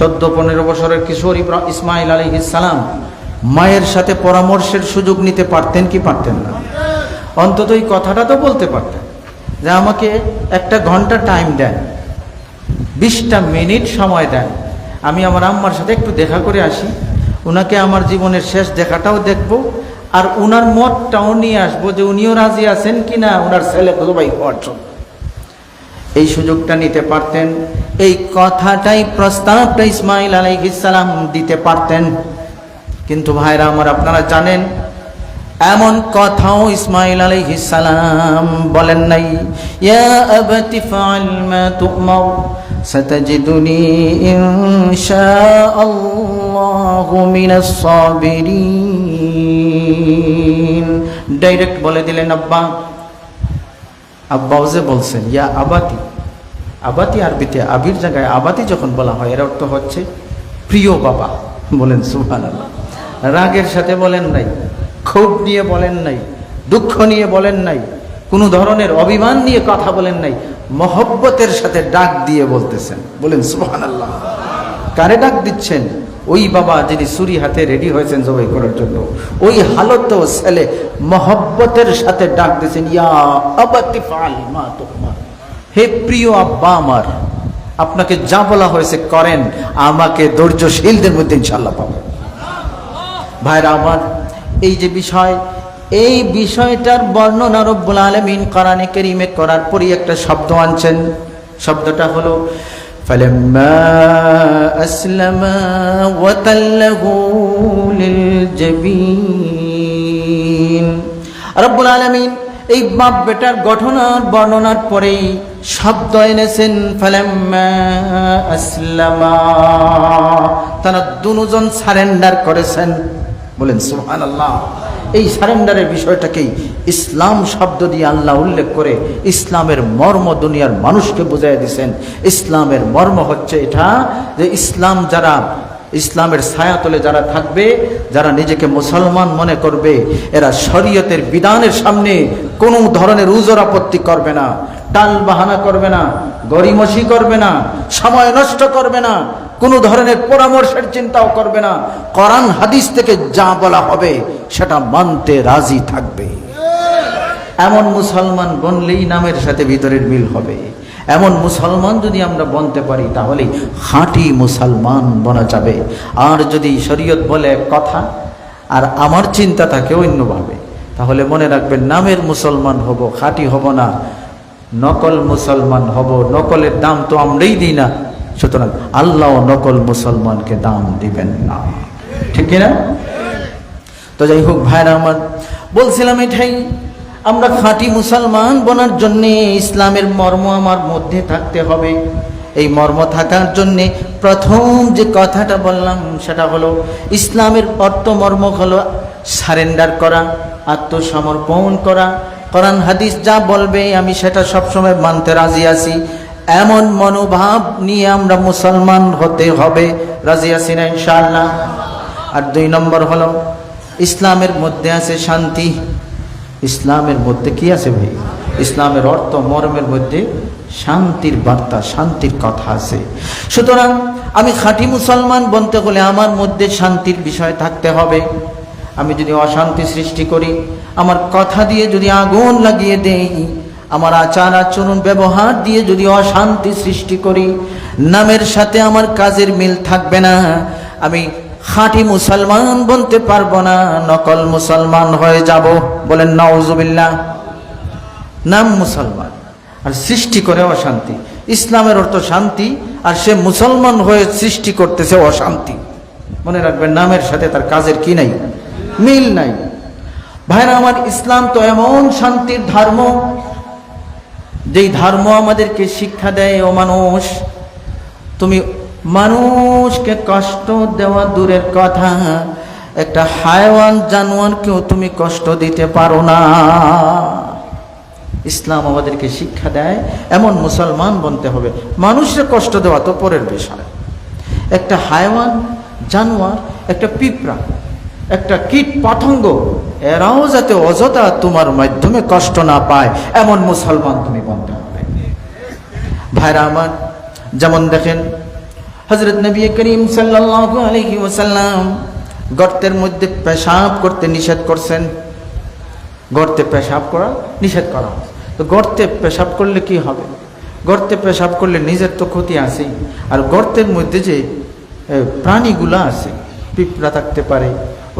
চোদ্দ, পনেরো বছরের কিশোর ইসমাইল আলী ইসালাম মায়ের সাথে পরামর্শের সুযোগ নিতে পারতেন কি পারতেন না? অন্তত এই কথাটা তো বলতে পারতেন যে আমাকে একটা ঘণ্টা টাইম দেন, বিশটা মিনিট সময় দেন। আমি আমার আম্মার সাথে একটু দেখা করে আসি ওনাকে আমার জীবনের শেষ দেখাটাও দেখব, আর ওনার মতটাও নিয়ে আসব যে উনিও রাজি আছেন কি না ওনার ছেলে ভাই হওয়ার জন্য। এই সুযোগটা নিতে পারতেন এই কথাটাই প্রস্তাবটা ইসমাইল আলাইহিসালাম দিতে পারতেন। কিন্তু ভাইরা আমার, আপনারা জানেন, এমন কথাও ইসমাইল আলাইহিসালাম বলেন নাই। ইয়া ডাইরেক্ট বলে দিলেন, আব্বা। আব্বাও যে বলছেন, ইয়া আবাতি। আবাতি আরবিতে আবির জায়গায় আবাতি যখন বলা হয়, এর অর্থ হচ্ছে প্রিয় বাবা। বলেন সুহান রাগের সাথে বলেন নাই, ক্ষোভ নিয়ে বলেন নাই, দুঃখ নিয়ে বলেন নাই, কোনো ধরনের অভিমান নিয়ে কথা বলেন নাই, মহব্বতের সাথে ডাক দিয়ে বলতেছেন। বলেন সুহান আল্লাহ কারে ডাক দিচ্ছেন? ওই বাবা যিনি সুরি হাতে রেডি হয়েছেন জবাই করার জন্য। ওই হালত ছেলে মহব্বতের সাথে ডাক দিচ্ছেন ইয়া আবাতি ফাল মা তোমার হে প্রিয় আব্বা আমার আপনাকে যা বলা হয়েছে করেন আমাকে ধৈর্যশীলদের মধ্যে ইনশাল্লাহ পাবেন ভাইরা আমার এই যে বিষয় এই বিষয়টার বর্ণনা রব্বুল আলমিন কোরআনে কেরিমে করার পরই একটা শব্দ আনছেন শব্দটা হলো فلما أسلما وتله للجبين রব্বুল আলমিন এই বাপ বেটার ঘটনার বর্ণনার পরেই শব্দ এনেছেন তারা দুজন সারেন্ডার করেছেন। বলেন সুহান আল্লাহ এই সারেন্ডারের বিষয়টাকেই ইসলাম শব্দ দিয়ে আল্লাহ উল্লেখ করে ইসলামের মর্ম দুনিয়ার মানুষকে বুঝাই দিছেন। ইসলামের মর্ম হচ্ছে এটা যে, ইসলাম যারা ইসলামের ছায়াতলে যারা থাকবে, যারা নিজেকে মুসলমান মনে করবে, এরা শরীয়তের বিধানের সামনে কোনো ধরনের উজর আপত্তি করবে না টাল বাহানা করবে না গরিমসি করবে না, সময় নষ্ট করবে না, কোনো ধরনের পরামর্শের চিন্তাও করবে না। কোরআন হাদিস থেকে যা বলা হবে, সেটা মানতে রাজি থাকবে। এমন মুসলমান বনলেই নামের সাথে ভিতরের মিল হবে। এমন মুসলমান যদি আমরা বনতে পারি তাহলে খাঁটি মুসলমান বনা যাবে। আর যদি শরীয়ত বলে এক কথা, আর আমার চিন্তা থাকে অন্যভাবে, তাহলে মনে রাখবেন নামের মুসলমান হব, খাঁটি হব না। নকল মুসলমান হব, নকলের দাম তো আমরাই দিই না। সুতরাং আল্লাহ নকল মুসলমানকে দাম দিবেন না। ঠিক কিনা? তো যাই হোক ভাইরা আমার, বলছিলাম এটাই আমরা খাঁটি মুসলমান বনার জন্যে ইসলামের মর্ম আমার মধ্যে থাকতে হবে। এই মর্ম থাকার জন্যে প্রথম যে কথাটা বললাম সেটা হলো, ইসলামের অর্থ মর্ম হলো সারেন্ডার করা, আত্মসমর্পণ করা। কোরআন হাদিস যা বলবে আমি সেটা সবসময় মানতে রাজি আছি। এমন মনোভাব নিয়ে আমরা মুসলমান হতে হবে। রাজি আছি না ইনশাআল্লাহ? আর দুই নম্বর হলো, ইসলামের মধ্যে আছে শান্তি। ইসলামের মধ্যে কি আছে ভাই? ইসলামের অর্থ মর্মের মধ্যে শান্তির বার্তা, শান্তির কথা আছে। সুতরাং আমি খাঁটি মুসলমান বলতে হলে আমার মধ্যে শান্তির বিষয় থাকতে হবে। আমি যদি অশান্তি সৃষ্টি করি, আমার কথা দিয়ে যদি আগুন লাগিয়ে দেই, আমার আচার আচরণ, ব্যবহার দিয়ে যদি অশান্তি সৃষ্টি করি, নামের সাথে আমার কাজের মিল থাকবে না। আমি খাঁটি মুসলমান বলতে পারব না, নকল মুসলমান হয়ে যাব। বলেন নওজুবিল্লাহ নাম মুসলমান, আর সৃষ্টি করে অশান্তি। ইসলামের অর্থ শান্তি, আর সে মুসলমান হয়ে সৃষ্টি করতেছে অশান্তি। মনে রাখবেন, নামের সাথে তার কাজের কি নাই, মিল নাই। ভাইরা, আমার ইসলাম তো এমন শান্তির ধর্ম, যেই ধর্ম আমাদেরকে শিক্ষা দেয়, ও মানুষ, তুমি মানুষকে কষ্ট দেওয়া দূরের কথা। একটা হায়ওয়ান জানোয়ারকেও তুমি কষ্ট দিতে পারো না। ইসলাম আমাদেরকে শিক্ষা দেয়, এমন মুসলমান বনতে হবে। মানুষের কষ্ট দেওয়া তো পরের বিষয়। একটা হায়ওয়ান জানোয়ার, একটা পিঁপড়া, একটা কীট পতঙ্গ, এরাও যাতে অযথা তোমার মাধ্যমে কষ্ট না পায়, এমন মুসলমান তুমি বনতে হবে। ভাইরা আমার, যেমন দেখেন হজরত নবী করিম সাল্লাল্লাহু আলাইহি ওয়াসাল্লাম গর্তের মধ্যে পেশাব করতে নিষেধ করছেন। গর্তে পেশাব করা নিষেধ করা তো গর্তে পেশাব করলে কি হবে? গর্তে পেশাব করলে নিজের তো ক্ষতি আছেই। আর গর্তের মধ্যে যে প্রাণীগুলা আছে, পিঁপড়া থাকতে পারে,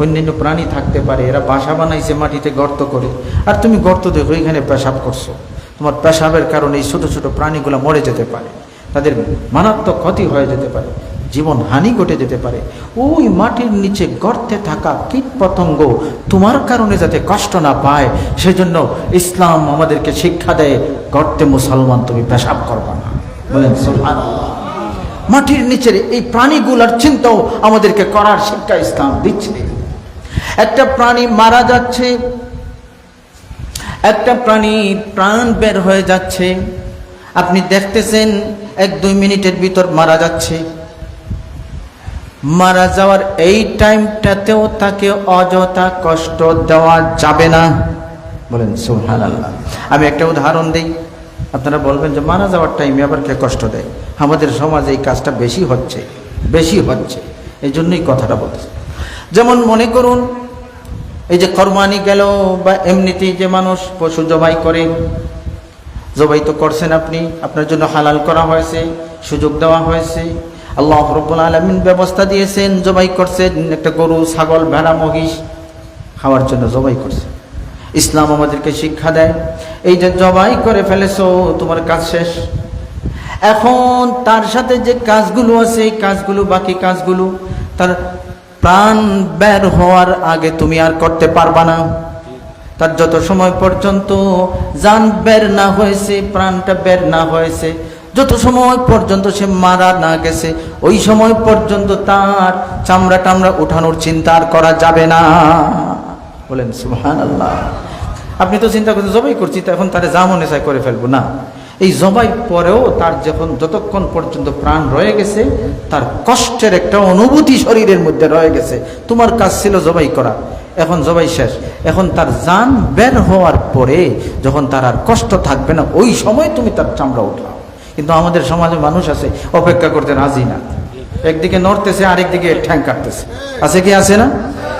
অন্যান্য প্রাণী থাকতে পারে, এরা বাসা বানাইছে মাটিতে গর্ত করে। আর তুমি গর্ত দেখো, এখানে পেশাব করছ। তোমার পেশাবের কারণে এই ছোট ছোট প্রাণীগুলো মরে যেতে পারে। তাদের মারাত্মক ক্ষতি হয়ে যেতে পারে, জীবন হানি ঘটে যেতে পারে। ওই মাটির নিচে গর্তে থাকা কীট পতঙ্গ তোমার কারণে যাতে কষ্ট না পায়, সেজন্য ইসলাম আমাদেরকে শিক্ষা দেয়, গর্তে মুসলমান তুমি পেশাব করবা না। বলেন। মাটির নিচের এই প্রাণীগুলার চিন্তাও আমাদেরকে করার শিক্ষা ইসলাম দিচ্ছে। একটা প্রাণী মারা যাচ্ছে, একটা প্রাণী প্রাণ বের হয়ে যাচ্ছে। আপনি দেখতেছেন এক দুই মিনিটের ভিতর মারা যাচ্ছে। মারা যাওয়ার এই টাইমটাতেও তাকে অযথা কষ্ট দেওয়া যাবে না। বলেন সুহান আল্লাহ আমি একটা উদাহরণ দিই। আপনারা বলবেন যে মারা যাওয়ার টাইমে আবার কে কষ্ট দেয়? আমাদের সমাজে এই কাজটা বেশি হচ্ছে বেশি হচ্ছে। এই জন্যই কথাটা বলছি। যেমন মনে করুন, এই যে করমানি গেল বা এমনিতেই যে মানুষ পশু জবাই করে জবাই তো করছেন আপনি। আপনার জন্য হালাল করা হয়েছে, সুযোগ দেওয়া হয়েছে। আল্লাহ রব্বুল আলমিন ব্যবস্থা দিয়েছেন, জবাই করছেন। একটা গরু, ছাগল, ভেড়া, মহিষ খাওয়ার জন্য জবাই করছে। ইসলাম আমাদেরকে শিক্ষা দেয়, এই যে জবাই করে ফেলেছো, তোমার কাজ শেষ। এখন তার সাথে যে কাজগুলো আছে, এই কাজগুলো, বাকি কাজগুলো, তার প্রাণ বের হওয়ার আগে তুমি আর করতে পারবা না। তার যত সময় পর্যন্ত জান বের না হয়েছে, প্রাণটা বের না হয়েছে, যত সময় পর্যন্ত সে মারা না গেছে, ওই সময় পর্যন্ত তার চামড়া টামড়া উঠানোর চিন্তা আর করা যাবে না। বলেন সুহান আল্লাহ আপনি তো চিন্তা করছেন, জবাই করছি, তো এখন তারে যা মনে চাই করে ফেলব না। এই জবাই পরেও তার যখন যতক্ষণ পর্যন্ত প্রাণ রয়ে গেছে, তার কষ্টের একটা অনুভূতি শরীরের মধ্যে রয়ে গেছে। তোমার কাজ ছিল জবাই করা। এখন জবাই শেষ। এখন তার জান বের হওয়ার পরে যখন তার আর কষ্ট থাকবে না, ওই সময় তুমি তার চামড়া উঠাও। কিন্তু আমাদের সমাজে মানুষ আছে, অপেক্ষা করতে রাজি না। একদিকে নড়তেছে, আরেকদিকে ঠ্যাং কাটতেছে। আছে কি আছে না?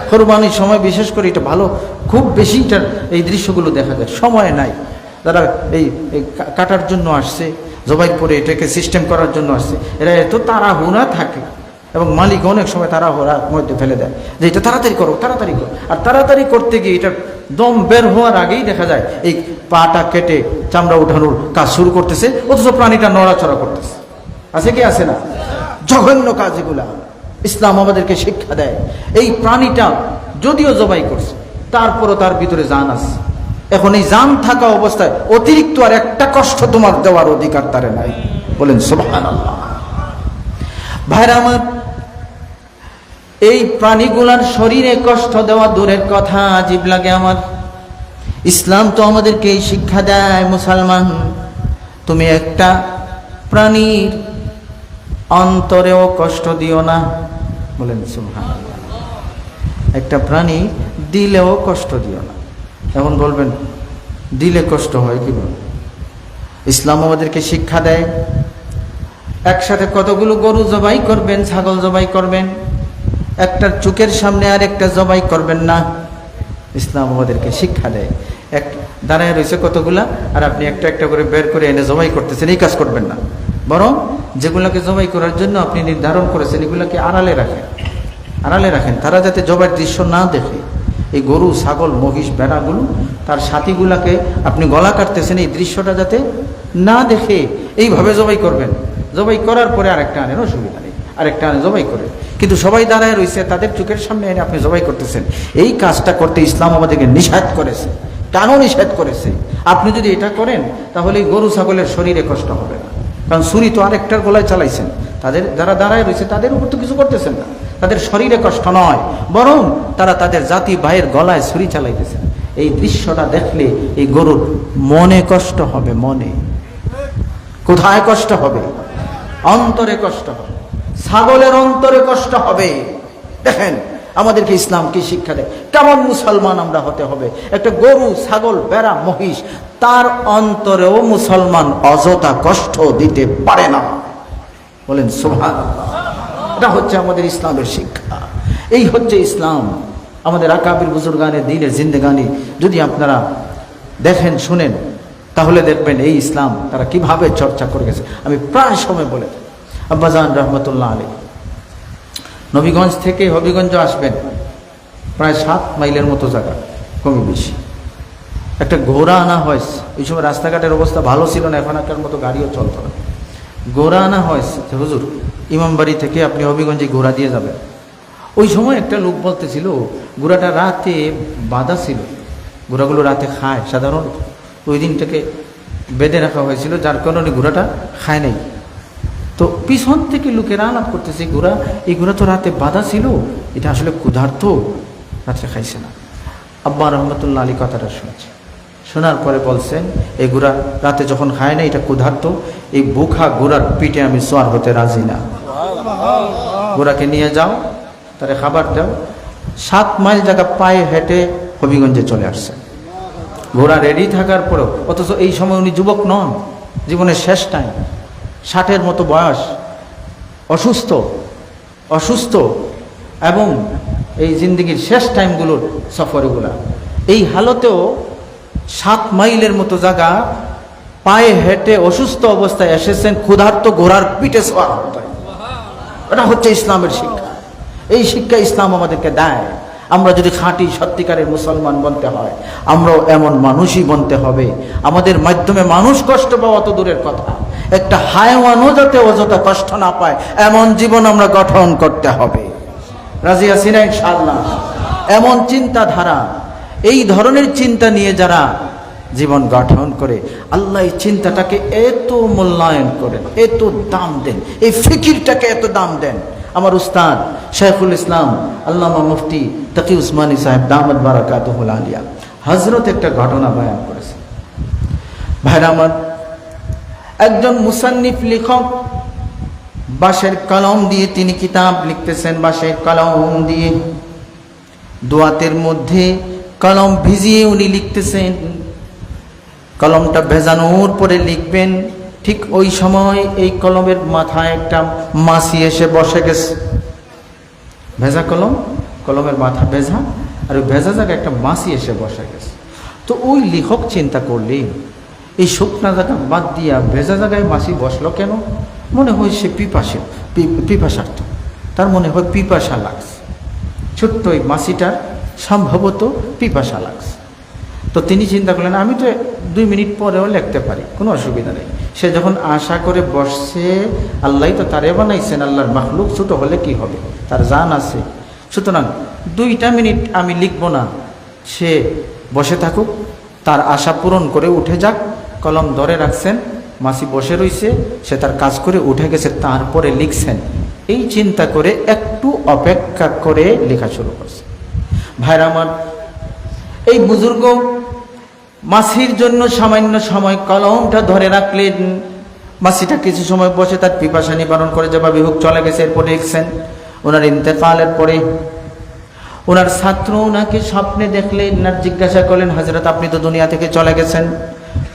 কোরবানির সময় বিশেষ করে এটা ভালো, খুব বেশি এই দৃশ্যগুলো দেখা যায়। সময় নাই। এই এই কাটার জন্য আসছে, জবাই করে এটাকে সিস্টেম করার জন্য আসছে। এরা এত তাড়াহুড়া থাকে। এবং মালিক অনেক সময় তাড়াহুড়া মধ্যে ফেলে দেয় যে এটা তাড়াতাড়ি করো তাড়াতাড়ি করো। আর তাড়াতাড়ি করতে গিয়ে এটা দম বের হওয়ার আগেই দেখা যায় এই পাটা কেটে চামড়া উঠানোর কাজ শুরু করতেছে, অথচ প্রাণীটা নড়াচড়া করতেছে। আছে কি আছে না? জঘন্য কাজ এগুলা। ইসলাম আমাদেরকে শিক্ষা দেয়। এই প্রাণীটা যদিও জবাই করছে, তারপরও তার ভিতরে জান আছে। এখন এই জান থাকা অবস্থায় অতিরিক্ত আর একটা কষ্ট তোমার দেওয়ার অধিকার তারে নাই। বলেন আল্লাহ ভাইরা আমার এই প্রাণীগুলার শরীরে কষ্ট দেওয়া দূরের কথা আজীব লাগে আমার। ইসলাম তো আমাদেরকে এই শিক্ষা দেয় মুসলমান। তুমি একটা প্রাণীর অন্তরেও কষ্ট দিও না। বলেন সুবহান একটা প্রাণী দিলেও কষ্ট দিও না। এখন বলবেন, দিলে কষ্ট হয় কীভাবে? ইসলাম আমাদেরকে শিক্ষা দেয়। একসাথে কতগুলো গরু জবাই করবেন, ছাগল জবাই করবেন একটার চোখের সামনে আর একটা জবাই করবেন না। ইসলাম আমাদেরকে শিক্ষা দেয়। এক দাঁড়ায় রয়েছে কতগুলা, আর আপনি একটা একটা করে বের করে এনে জবাই করতেছেন, এই কাজ করবেন না। বরং যেগুলোকে জবাই করার জন্য আপনি নির্ধারণ করেছেন, এগুলোকে আড়ালে রাখেন। আড়ালে রাখেন, তারা যাতে জবাইয়ের দৃশ্য না দেখে। এই গরু, ছাগল, মহিষ বেড়াগুলো তার সাথীগুলাকে আপনি গলা কাটতেছেন, এই দৃশ্যটা যাতে না দেখে, এইভাবে জবাই করবেন। জবাই করার পরে আরেকটা আনেন, অসুবিধা নেই। আরেকটা আনে জবাই করে। কিন্তু সবাই দাঁড়ায় রয়েছে তাদের চোখের সামনে এনে আপনি জবাই করতেছেন। এই কাজটা করতে ইসলাম আমাদেরকে নিষেধ করেছে, কেন নিষেধ করেছে? আপনি যদি এটা করেন, তাহলে গরু, ছাগলের শরীরে কষ্ট হবে না। কারণ ছুরি তো আরেকটার গলায় চালাইছেন। তাদের যারা দাঁড়ায় রয়েছে তাদের উপর তো কিছু করতেছেন না। তাদের শরীরে কষ্ট নয়, বরং তারা তাদের জাতি ভাইয়ের গলায় ছুরি চালাইতেছেন। এই দৃশ্যটা দেখলে এই গরুর মনে কষ্ট হবে, মনে। কোথায় কষ্ট হবে? অন্তরে কষ্ট হবে। ছাগলের অন্তরে কষ্ট হবে। দেখেন, আমাদেরকে ইসলাম কি শিক্ষা দেয়? কেমন মুসলমান আমরা হতে হবে? একটা গরু, ছাগল বেড়া মহিষ, তার অন্তরেও মুসলমান অযথা কষ্ট দিতে পারে না। বলেন সুভান এটা হচ্ছে আমাদের ইসলামের শিক্ষা। এই হচ্ছে ইসলাম। আমাদের আকাবির বুজুর্গানের দিনের জিন্দেগানি। যদি আপনারা দেখেন, শুনেন, তাহলে দেখবেন এই ইসলাম তারা কীভাবে চর্চা করে গেছে। আমি প্রায় সময় বলে। আব্বাজান রহমতুল্লাহ আলী নবীগঞ্জ থেকে হবিগঞ্জ আসবেন, প্রায় সাত মাইলের মতো জায়গা, কমে বেশি। একটা ঘোড়া আনা হয়েছে ওই সময় রাস্তাঘাটের অবস্থা ভালো ছিল না, এখন একটার মতো গাড়িও চলতো না। ঘোড়া আনা হয়েছে হুজুর ইমামবাড়ি থেকে আপনি হবিগঞ্জে ঘোড়া দিয়ে যাবেন। ওই সময় একটা লোক বলতেছিল, ঘোড়াটা রাতে বাঁধা ছিল। ঘোড়াগুলো রাতে খায় সাধারণত ওই দিনটাকে বেঁধে রাখা হয়েছিল, যার কারণে ঘোড়াটা খায় নাই। তো পিছন থেকে লোকেরা আলাপ করতেছে ঘোড়া এই ঘোড়া তো রাতে বাঁধা ছিল, এটা আসলে ক্ষুধার্ত, রাত্রে খাইছে না। আব্বা রহমতুল্লাহ আলী কথাটা শুনেছে। শোনার পরে বলছেন এই ঘোড়া রাতে যখন খায় না, এটা ক্ষুধার্ত, এই বুখা ঘোড়ার পিঠে আমি সোয়ার হতে রাজি না। ঘোড়াকে নিয়ে যাও, তারে খাবার দাও। সাত মাইল জায়গা পায়ে হেঁটে হবিগঞ্জে চলে আসছে। ঘোড়া রেডি থাকার পরেও, অথচ এই সময় উনি যুবক নন, জীবনের শেষ টাইম ষাটের মতো বয়স, অসুস্থ অসুস্থ এবং এই জিন্দগির শেষ টাইমগুলোর সফরগুলা। এই হালতেও সাত মাইলের মতো জায়গা, পায়ে হেঁটে অসুস্থ অবস্থায় এসেছেন ক্ষুধার্ত ঘোড়ার পিঠে সোয়ার এটা হচ্ছে ইসলামের শিক্ষা। এই শিক্ষা ইসলাম আমাদেরকে দেয়। আমরা যদি খাঁটি সত্যিকারের মুসলমান বনতে হয়, আমরাও এমন মানুষই বনতে হবে। আমাদের মাধ্যমে মানুষ কষ্ট পাওয়া তো দূরের কথা। একটা হায়ওয়ানও যাতে অযথা কষ্ট না পায়, এমন জীবন আমরা গঠন করতে হবে। রাজিয়া সিনা ইনশাআল্লাহ? এমন চিন্তাধারা, এই ধরনের চিন্তা নিয়ে যারা জীবন গঠন করে, আল্লাহ এই চিন্তাটাকে এত মূল্যায়ন করেন, এত দাম দেন, এই ফিকিরটাকে এত দাম দেন। আমার উস্তাদ শেখুল ইসলাম, আল্লামা মুফতি তকি উসমানী সাহেব দামদ বারাকাতুল আলিয়া হজরত একটা ঘটনা বয়ান করেছে ভাইরা আমার একজন মুসান্নিফ লেখক বাঁশের কলম দিয়ে তিনি কিতাব লিখতেছেন, বাঁশের কলম দিয়ে। দোয়াতের মধ্যে কলম ভিজিয়ে উনি লিখতেছেন। কলমটা ভেজানোর পরে লিখবেন, ঠিক ওই সময় এই কলমের মাথায় একটা মাছি এসে বসে গেছে। ভেজা কলম? কলমের মাথা ভেজা, আর ওই ভেজা জায়গায় একটা মাছি এসে বসে গেছে। তো ওই লেখক চিন্তা করলে এই শুকনা জায়গা বাদ দিয়া ভেজা জায়গায় মাছি বসল কেন? মনে হয় সে পিপাসে পিপাসার্থ। তার মনে হয় পিপাসা লাগছে। ছোট্ট ওই মাছিটার সম্ভবত পিপাসা লাগছে। তো তিনি চিন্তা করলেন, আমি তো দুই মিনিট পরেও লিখতে পারি, কোনো অসুবিধা নেই। সে যখন আশা করে বসছে, আল্লাহ তো তারে বানাইছেন, আল্লাহর মাহলুক ছোট হলে কি হবে? তার জান আছে। সুতরাং দুইটা মিনিট আমি লিখব না। সে বসে থাকুক, তার আশা পূরণ করে উঠে যাক। কলম ধরে রাখছেন, মাসি বসে রয়েছে সে তার কাজ করে উঠে গেছে, তারপরে লিখছেন। এই চিন্তা করে একটু অপেক্ষা করে লেখা শুরু করছে। ভাইরা আমার, এই বুজুর্গ মাসির জন্য সামান্য সময় কলমটা ধরে রাখলেন। মাসিটা কিছু সময় বসে তার পিপাসা নিবারণ করে যাবা বিভুক চলে গেছে, এরপরে লিখছেন, ওনার ইন্তেকালের পরে ওনার ছাত্র ওনাকে স্বপ্নে দেখলেন আর জিজ্ঞাসা করলেন হাজরত আপনি তো দুনিয়া থেকে চলে গেছেন।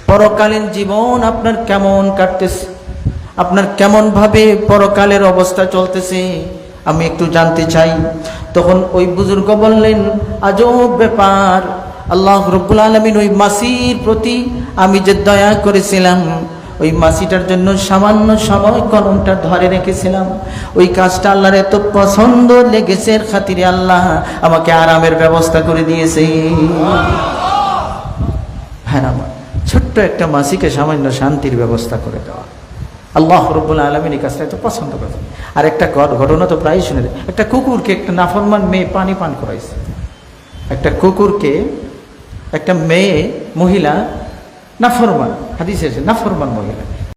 পরকালীন জীবন আপনার কেমন কাটতেছে? আপনার কেমন ভাবে পরকালের অবস্থা চলতেছে? আমি একটু জানতে চাই। তখন ওই বুজুর্গ বললেন, আজব ব্যাপার। আল্লাহ রব্বুল আলমিন ওই মাসির প্রতি আমি যে দয়া করেছিলাম, ওই মাসিটার জন্য সামান্য সময় কলমটা ধরে রেখেছিলাম। ওই কাজটা আল্লাহর এত পছন্দ লেগেছে এর খাতিরে আল্লাহ আমাকে আরামের ব্যবস্থা করে দিয়েছে। হ্যাঁ আমার। ছোট্ট একটা মাসিকে সামান্য শান্তির ব্যবস্থা করে দেওয়া। আল্লাহ রব্বুল আলমিন এই কাজটা এত পছন্দ করে আর একটা ঘট- ঘটনা তো প্রায়ই শুনে। একটা কুকুরকে একটা নাফরমান মেয়ে পানি পান করাইছে। একটা কুকুরকে একটা মেয়ে মহিলা নাফরমান হাদিস এসে নাফরমান মহিলা।